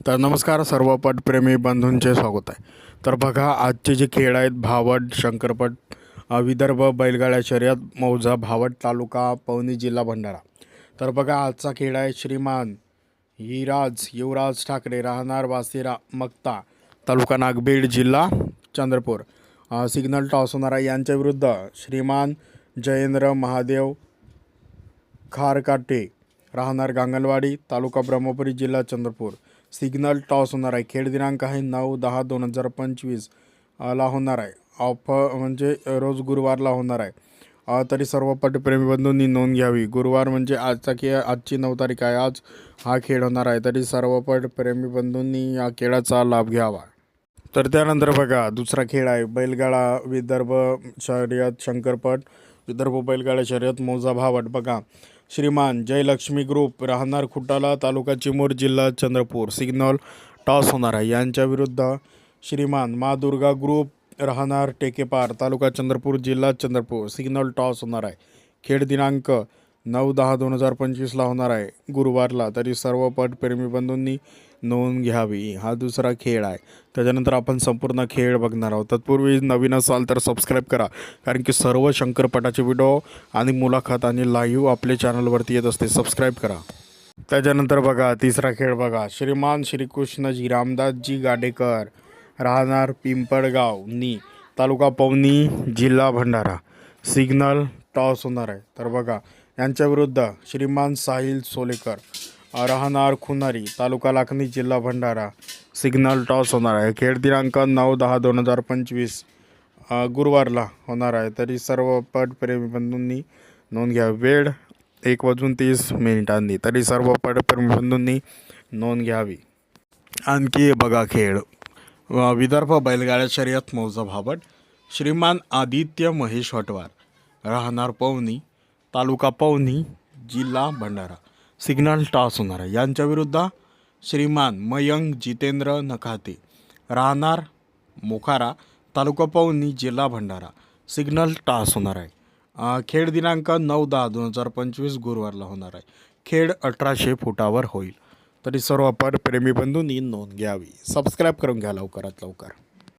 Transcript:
तर नमस्कार सर्व पटप्रेमी बंधूंचे स्वागत आहे. तर बघा आजचे जे खेळ आहेत भावड शंकरपट विदर्भ बैलगाड्या शर्यत मौजा भावड तालुका पवनी जिल्हा भंडारा. तर बघा आजचा खेळ आहे श्रीमान हिराज युवराज ठाकरे राहणार वासिरा मक्ता तालुका नागबीड जिल्हा चंद्रपूर. सिग्नल टॉस होणारा यांच्याविरुद्ध यांच्या विरुद्ध. श्रीमान जयेंद्र महादेव खारकाटे राहणार गांगणवाडी तालुका ब्रह्मपुरी जिल्हा चंद्रपूर. सिग्नल टॉस होणार आहे. खेळ दिनांक आहे नऊ दहा दोन हजार पंचवीस ला होणार आहे. ऑफ म्हणजे रोज गुरुवारला होणार आहे. तरी सर्व पटप्रेमी बंधूंनी नोंद घ्यावी. गुरुवार म्हणजे आजचा खेळ आजची नऊ तारीख आहे. आज हा खेळ होणार आहे. तरी सर्व पटप्रेमी बंधूंनी या खेळाचा लाभ घ्यावा. तर त्यानंतर बघा दुसरा खेळ आहे. बैलगाडा विदर्भ शर्यत शंकरपट विदर्भ बैलगाडा शर्यत मोजा भावट बघा श्रीमान जयलक्ष्मी ग्रुप राहणार खुटाला तालुका चिमूर जिल्हा चंद्रपूर. सिग्नल टॉस होणार आहे. यांच्या विरुद्ध श्रीमान मा दुर्गा ग्रुप राहणार टेकेपार तालुका चंद्रपूर जिल्हा चंद्रपूर. सिग्नल टॉस होणार आहे. खेळ दिनांक नऊ दहा दोन हजार पंचवीसला होणार आहे. गुरुवारला तरी सर्व पटप्रेमी बंधूंनी नोंद घ्यावी. हा दुसरा खेळ आहे. त्याच्यानंतर आपण संपूर्ण खेळ बघणार आहोत. तत्पूर्वी नवीन असाल तर सबस्क्राईब करा. कारण की सर्व शंकरपटाचे व्हिडिओ आणि मुलाखत आणि लाईव्ह आपल्या चॅनलवरती येत असते. सबस्क्राईब करा. त्याच्यानंतर बघा तिसरा खेळ बघा. श्रीमान श्रीकृष्णजी रामदासजी गाडेकर राहणार पिंपळगाव नी तालुका पवनी जिल्हा भंडारा. सिग्नल टॉस होणार आहे. तर बघा यांच्याविरुद्ध श्रीमान साहिल सोलेकर राहणार खुनारी तालुका लाखनी जिल्हा भंडारा सिग्नल टॉस होणार आहे. खेळ दिनांक नऊ दहा दोन हजार पंचवीस गुरुवारला होणार आहे. तरी सर्व पटप्रेमी बंधूंनी नोंद घ्या. वेळ एक वाजून तीस मिनिटांनी. तरी सर्व पटप्रेमी बंधूंनी नोंद घ्यावी. आणखी बघा खेळ. विदर्भ बैलगाड्या शर्यत मौजा भाबट श्रीमान आदित्य महेश वटवार राहणार पवनी तालुका पवनी जिल्हा भंडारा. सिग्नल टास होणार आहे यांच्याविरुद्ध श्रीमान मयंक जितेंद्र नखाते. राहणार मोखारा तालुका पवनी जिल्हा भंडारा. सिग्नल टास होणार आहे. खेळ दिनांक नऊ दहा दोन हजार पंचवीस गुरुवारला होणार आहे. खेळ अठराशे फुटावर होईल. तरी सर्व पर प्रेमी बंधूंनी नोंद घ्यावी. सबस्क्राईब करून घ्या लवकरात लवकर.